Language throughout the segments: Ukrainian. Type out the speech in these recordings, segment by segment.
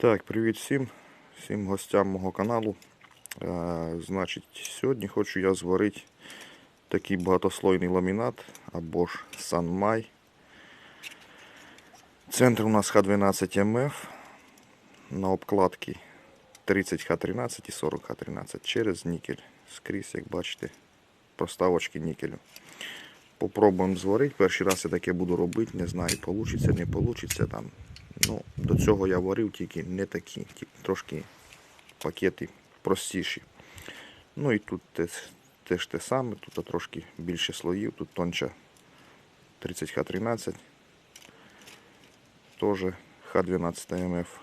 Так, привіт всім, всім гостям мого каналу. Е, значить, сьогодні хочу я зварити такий багатослойний ламінат або ж Санмай. Центр у нас Х12МФ. На обкладці 30Х13 і 40Х13 через нікель. Скрізь, як бачите, проставочки нікелю. Попробуємо зварити. Перший раз я таке буду робити. Не знаю, вийде, не вийде. Ну, до цього я варив тільки не такі, трошки пакети простіші. Ну і тут теж, теж те саме, тут трошки більше слоїв, тут тонча 30Х13, теж Х12 МФ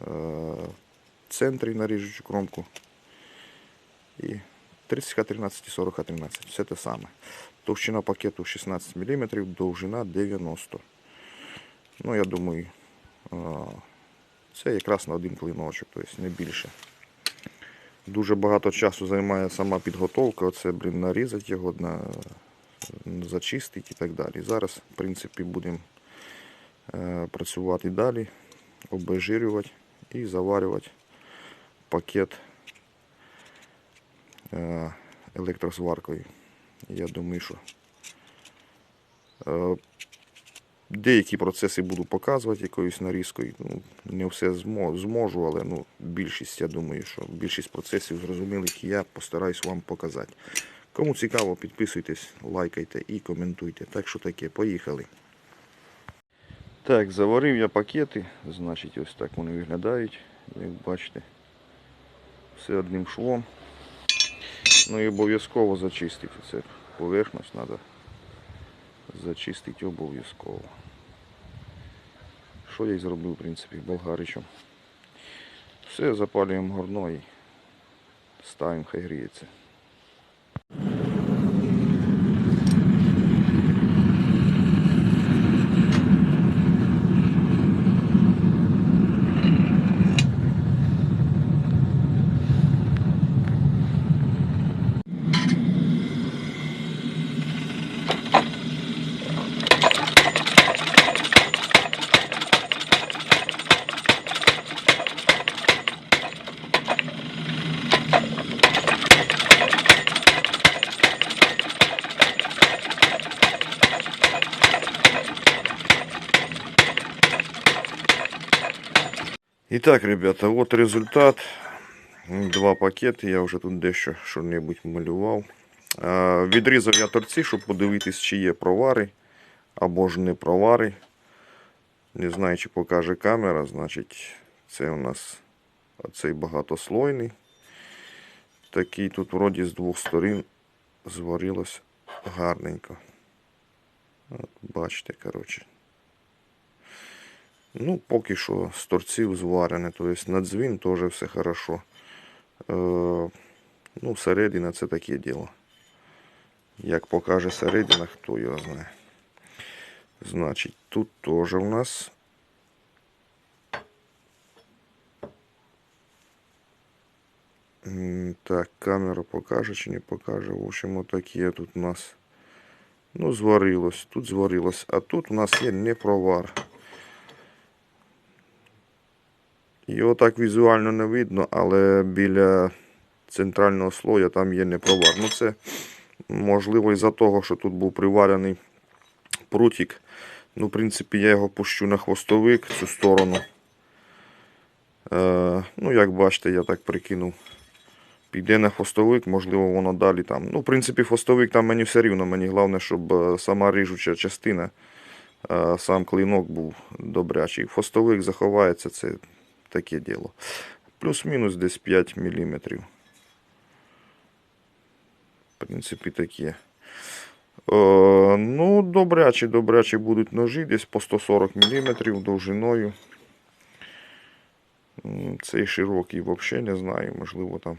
в центрі на ріжучу кромку. І 30Х13 і 40Х13, все те саме. Товщина пакету 16 мм, довжина 90 Ну, я думаю, це якраз на один клиночок, тобто не більше. Дуже багато часу займає сама підготовка, оце, блін, нарізати його, на, зачистити і так далі. Зараз, в принципі, будемо е, працювати далі, обезжирювати і заварювати пакет е, електрозваркою. Я думаю, що е, Деякі процеси буду показувати якоюсь нарізкою. Ну, не все зможу, але ну, більшість, я думаю, що більшість процесів зрозумілих я постараюсь вам показати. Кому цікаво, підписуйтесь, лайкайте і коментуйте. Так що таке, поїхали. Так, заварив я пакети, значить ось так вони виглядають, як бачите. Все одним швом. Ну і обов'язково зачистити це поверхність треба зачистити обов'язково. Що я й зробив, в принципі, болгаричем. Все, запалюємо горно і ставимо, хай гріється. Итак, ребята, от результат. Два пакети, я вже тут дещо що-небудь малював. Відрізав я торці, щоб подивитись, чи є провари або ж не провари. Не знаю, чи покаже камера. Значить, це у нас оцей багатослойний. Такий тут вроді з двох сторін зварилось гарненько. От, бачите, коротше. Ну, поки що з торців зварене, тобто на дзвін теж все хорошо. Е, ну, середина це таке діло. Як покаже середина, хто його знає. Значить, тут теж у нас. Так, камера покаже чи не покаже. В общем, отаке тут у нас. Ну, зварилось, тут зварилось, а тут у нас є непровар. Його так візуально не видно, але біля центрального слоя там є непровар. Ну це можливо із-за того, що тут був приварений прутик. Ну, в принципі, я його пущу на хвостовик цю сторону. Е, ну, як бачите, я так прикинув. Піде на хвостовик, можливо, воно далі там. Ну, в принципі, хвостовик там мені все рівно. Мені головне, щоб е, сама ріжуча частина, е, сам клинок був добрячий. Хвостовик заховається, це таке діло. Плюс-мінус десь 5 мм. В принципі, таке. Е, ну, добрячі, добрячі будуть ножі, десь по 140 мм довжиною. Цей широкий взагалі не знаю, можливо там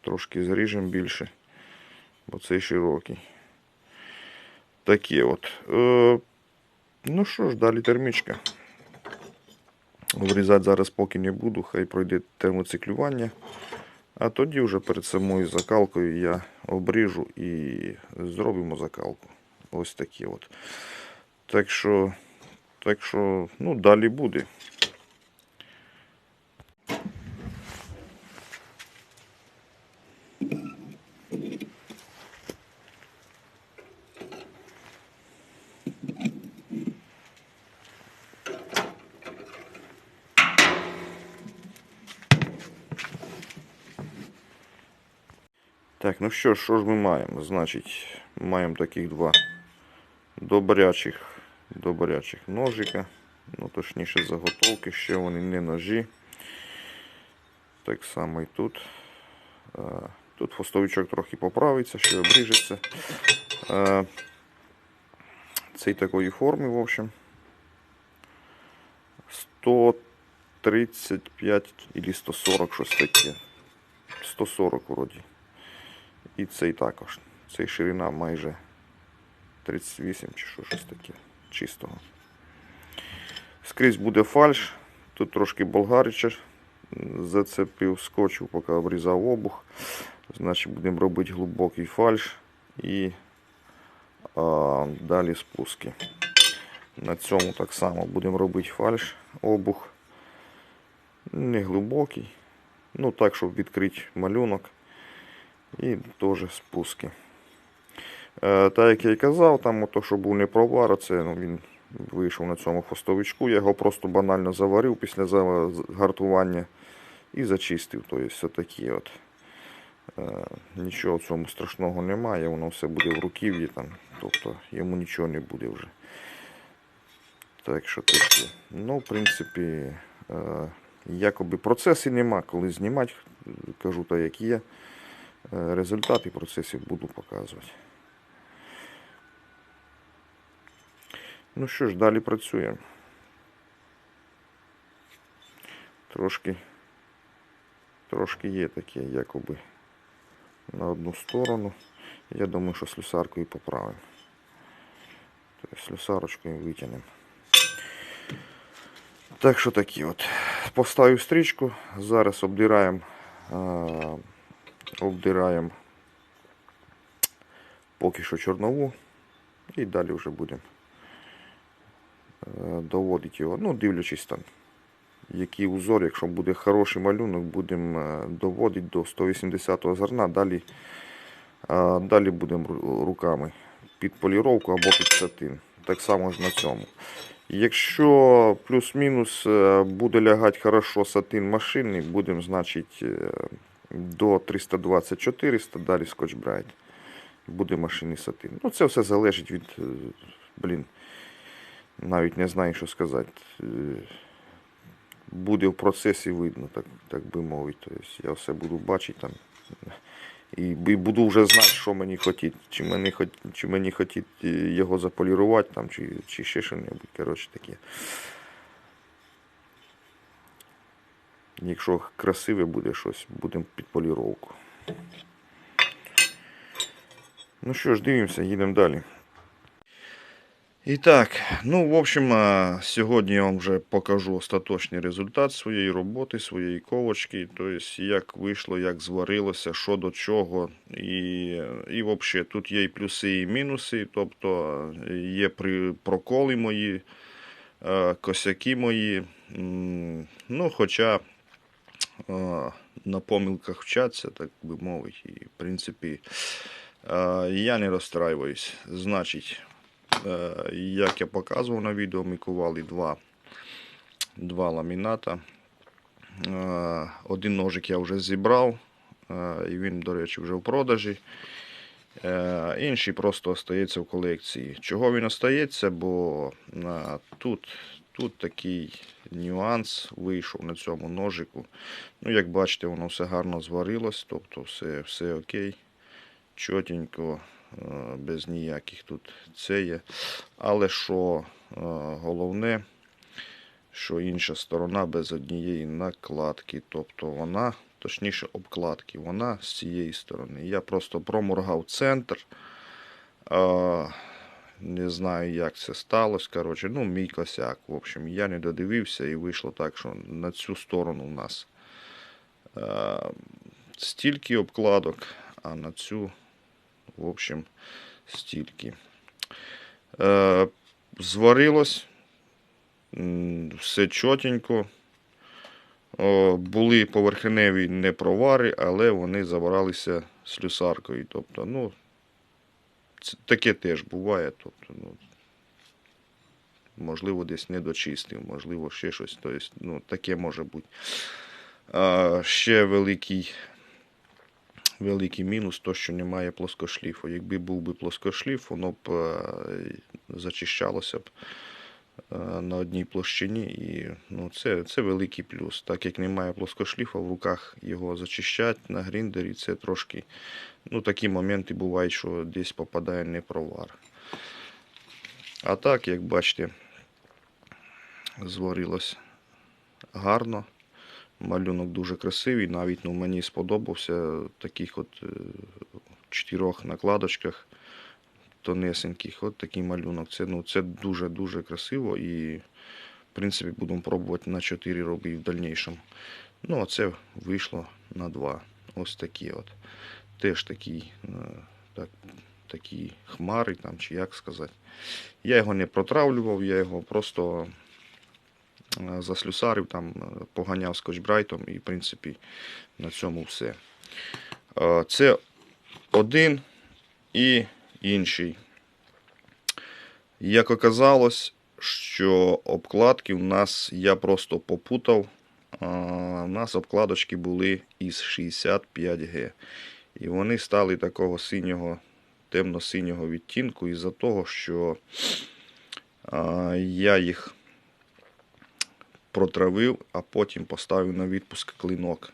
трошки зріжемо більше, бо цей широкий. Таке от. Е, ну що ж, далі термічка. Врізати зараз поки не буду, хай пройде термоциклювання. А тоді вже перед самою закалкою я обріжу і зробимо закалку. Ось такі от. Так що, так що, ну, далі буде. Так, ну що, що ж ми маємо? Значить, маємо таких два добрячих, добрячих ножика. Ну, точніше, заготовки, ще вони не ножі. Так само і тут. Е, Тут хвостовичок трохи поправиться, ще обріжеться. Е, Цей такої форми, в общем. 135 или 140, щось таке. 140 вроді. І цей також. Цей ширина майже 38 чи що, щось таке чистого. Скрізь буде фальш. Тут трошки болгарича зацепив, скотчу, поки обрізав обух. Значить будемо робити глибокий фальш і а, далі спуски. На цьому так само будемо робити фальш, обух. Не глибокий. Ну так, щоб відкрити малюнок. І теж спуски. Е, так як я і казав, там ото, що був не провар, це ну, він вийшов на цьому хвостовичку. Я його просто банально заварив після загартування і зачистив. Тобто все такі от. Е, нічого цьому страшного немає, воно все буде в руків'ї, там, тобто йому нічого не буде вже. Так що такі. Ну, в принципі, е, якоби процесів нема, коли знімати, кажу так, як є. Е, Результати процесів буду показувати. Ну що ж, далі працюємо. Трошки, трошки є таке, якоби на одну сторону. Я думаю, що слюсаркою поправимо. Тобто слюсарочкою витягнемо. Так що такі от. Поставив стрічку, зараз обдираємо, а, обдираємо поки що чорнову і далі вже будемо е, доводити його, ну, дивлячись там, який узор, якщо буде хороший малюнок, будемо е, доводити до 180-го зерна, далі, далі будемо руками під поліровку або під сатин. Так само ж на цьому. Якщо плюс-мінус е, буде лягати хорошо сатин машинний, будемо, значить, е, до 320-400, далі скотч брайт. Буде машинний сатин. Ну, це все залежить від, е, блін, навіть не знаю, що сказати. Е, Буде в процесі видно, так, так би мовити. Тобто я все буду бачити там. І буду вже знати, що мені хотіти. Чи мені, хот- чи мені хотіть його заполірувати, там, чи, чи ще що-небудь. Коротше таке. Якщо красиве буде щось, будемо під поліровку. Ну що ж, дивимося, їдемо далі. І так, ну, в общем, сьогодні я вам вже покажу остаточний результат своєї роботи, своєї ковочки, тобто як вийшло, як зварилося, що до чого. І, і взагалі тут є і плюси, і мінуси, тобто є при проколи мої, е, косяки мої. Ну, хоча на помилках вчаться, так би мовити, і в принципі я не розстраююсь. Значить. Е, Як я показував на відео, ми кували два, два ламіната. Е, Один ножик я вже зібрав, е, і він, до речі, вже в продажі. Інший просто остається в колекції. Чого він остається? Бо тут, тут такий нюанс вийшов на цьому ножику. Ну, як бачите, воно все гарно зварилось, тобто все, все окей, чотенько е, без ніяких тут це є. Але що е, головне, що інша сторона без однієї накладки, тобто вона, точніше обкладки, вона з цієї сторони. Я просто проморгав центр. Не знаю, як це сталося. Коротше, ну, мій косяк. В общем, я не додивився і вийшло так, що на цю сторону у нас е, стільки обкладок, а на цю в общем, стільки. Е, зварилось. Все чотенько. Були поверхневі непровари, але вони заваралися слюсаркою. Тобто, ну, таке теж буває. Тобто, ну, можливо, десь не дочистив, можливо, ще щось. Тобто, ну, таке може бути. А, ще великий великий мінус, то що немає плоскошліфу. Якби був би плоскошліф, воно б е, зачищалося б на одній площині. І ну, це, це великий плюс. Так як немає плоскошліфа, в руках його зачищать на гріндері, це трошки. Ну, такі моменти бувають, що десь попадає непровар. А так, як бачите, зварилось гарно. Малюнок дуже красивий, навіть ну, мені сподобався таких от е, чотирьох накладочках тонесеньких. От такий малюнок. Це, ну, це дуже-дуже красиво і, в принципі, будемо пробувати на 4 робити в дальнішому. Ну, а це вийшло на 2. Ось такі от. Теж такі, е, так, такі хмари, там, чи як сказати. Я його не протравлював, я його просто е, заслюсарив, там, е, поганяв скотчбрайтом і, в принципі, на цьому все. Це один і інший. Як оказалось, що обкладки у нас я просто попутав. У нас обкладочки були із 65G. І вони стали такого синього, темно-синього відтінку із-за того, що я їх протравив, а потім поставив на відпуск клинок.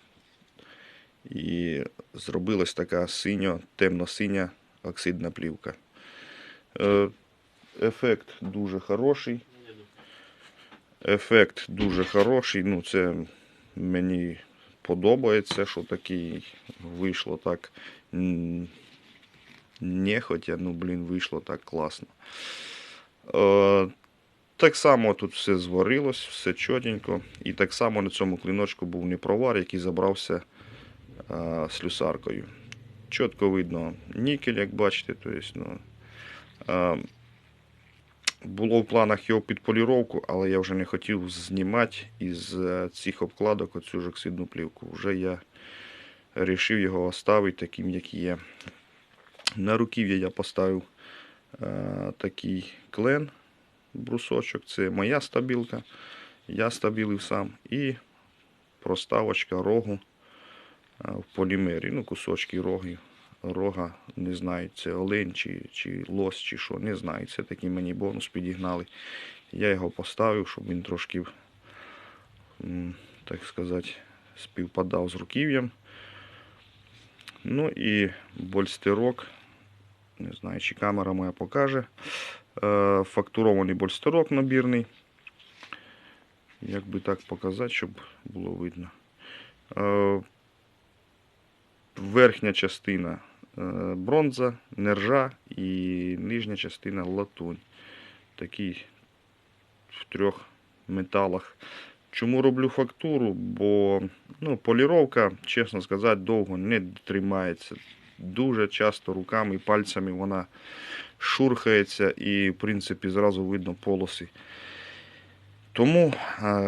І зробилась така синьо, темно-синя оксидна плівка. Е, Ефект дуже хороший. Ефект дуже хороший. Ну, це мені подобається, що такий вийшло так нехотя, ну, блін, вийшло так класно. Е, так само тут все зварилось, все чотенько. І так само на цьому кліночку був непровар, який забрався е, слюсаркою. Чітко видно нікель, як бачите. Тобто, ну, е, було в планах його під поліровку, але я вже не хотів знімати із е, цих обкладок оцю ж оксидну плівку. Вже я вирішив його оставити таким, як є. На руків'я я поставив е, такий клен, брусочок. Це моя стабілка. Я стабілив сам. І проставочка рогу в полімері. Ну, кусочки роги. Рога, не знаю, це олень чи, чи лось, чи що, не знаю. Це такий мені бонус підігнали. Я його поставив, щоб він трошки, так сказати, співпадав з руків'ям. Ну і больстерок. Не знаю, чи камера моя покаже. Е, фактурований больстерок набірний. Як би так показати, щоб було видно. Е, верхня частина е, бронза, нержа і нижня частина латунь. Такий в трьох металах. Чому роблю фактуру? Бо ну, поліровка, чесно сказати, довго не тримається. Дуже часто руками і пальцями вона шурхається і, в принципі, зразу видно полоси. Тому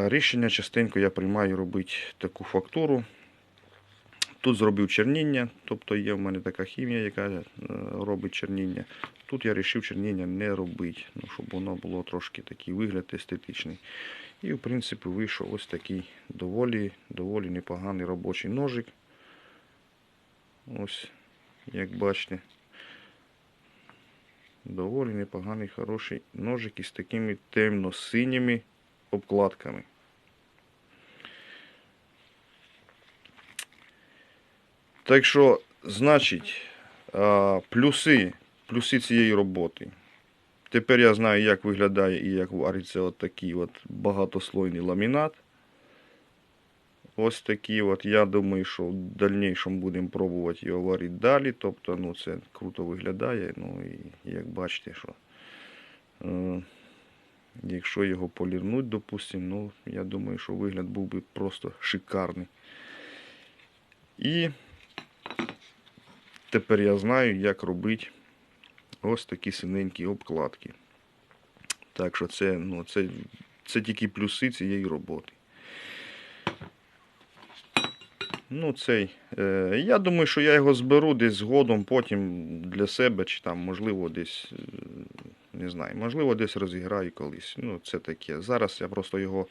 рішення частенько я приймаю робити таку фактуру. Тут зробив черніння, тобто є в мене така хімія, яка е, робить черніння. Тут я вирішив черніння не робити, ну, щоб воно було трошки такий вигляд естетичний. І, в принципі, вийшов ось такий доволі, доволі непоганий робочий ножик. Ось, як бачите, доволі непоганий, хороший ножик із такими темно-синіми обкладками. Так що, значить, плюси, плюси цієї роботи. Тепер я знаю, як виглядає і як вариться от такий от багатослойний ламінат. Ось такий от. Я думаю, що в дальнішому будемо пробувати його варити далі. Тобто, ну, це круто виглядає. Ну і як бачите, що е, якщо його полірнуть, допустимо, ну, я думаю, що вигляд був би просто шикарний. І тепер я знаю, як робити ось такі синенькі обкладки. Так що це, ну, це, це тільки плюси цієї роботи. Ну, цей. Е, я думаю, що я його зберу десь згодом, потім для себе, чи там, можливо, десь, е, Не знаю. Можливо, десь розіграю колись. Ну, це таке. Зараз я просто його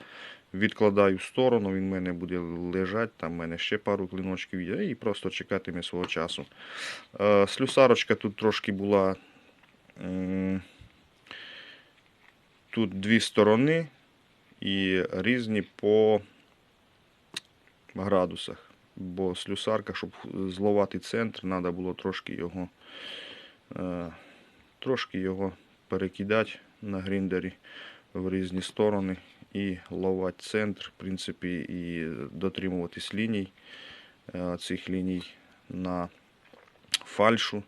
відкладаю в сторону, він в мене буде лежати, там в мене ще пару клиночків є, і просто чекатиме свого часу. Е, слюсарочка тут трошки була. Тут дві сторони і різні по градусах. Бо слюсарка, щоб зловати центр, треба було трошки його, е, трошки його перекидати на гріндері в різні сторони і ловати центр, в принципі, і дотримуватись ліній е, цих ліній на фальшу.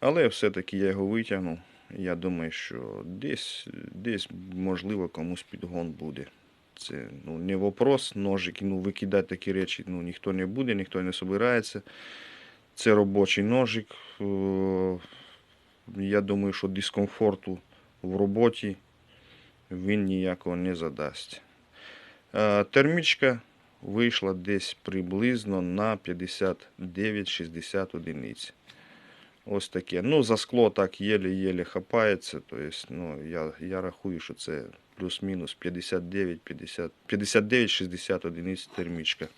Але все-таки я його витягнув. Я думаю, що десь, десь можливо, комусь підгон буде. Це ну, не вопрос, ножик, ну, викидати такі речі ну, ніхто не буде, ніхто не збирається. Це робочий ножик. Е, Я думаю, що дискомфорту в роботі він ніякого не задасть. Е, Термічка вийшла десь приблизно на 59-60 одиниць. Ось таке. Ну, за скло так єле-єле хапається. Тобто, ну, я, я рахую, що це плюс-мінус 59, 50, 59-60 одиниць термічка.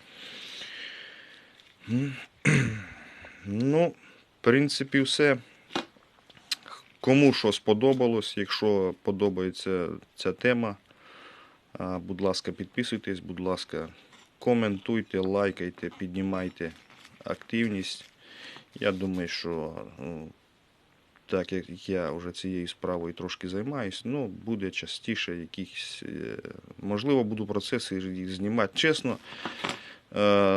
Ну, в принципі, все. Кому що сподобалось, якщо подобається ця тема, будь ласка, підписуйтесь, будь ласка, коментуйте, лайкайте, піднімайте активність. Я думаю, що ну, так як я вже цією справою трошки займаюсь, ну, буде частіше якісь, е, можливо, буду процеси знімати. Чесно,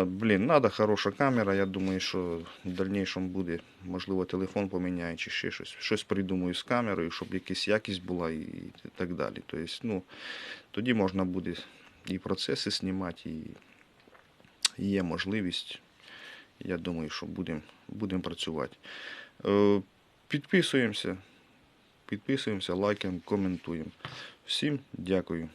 блін, треба хороша камера. Я думаю, що в дальнішому буде, можливо, телефон поміняю чи ще щось. Щось придумаю з камерою, щоб якась якість була і так далі. Тобто, ну, тоді можна буде і процеси знімати, і є можливість. Я думаю, що будемо будем працювати. Е, Підписуємося, підписуємося, лайкаємо, коментуємо. Всім дякую.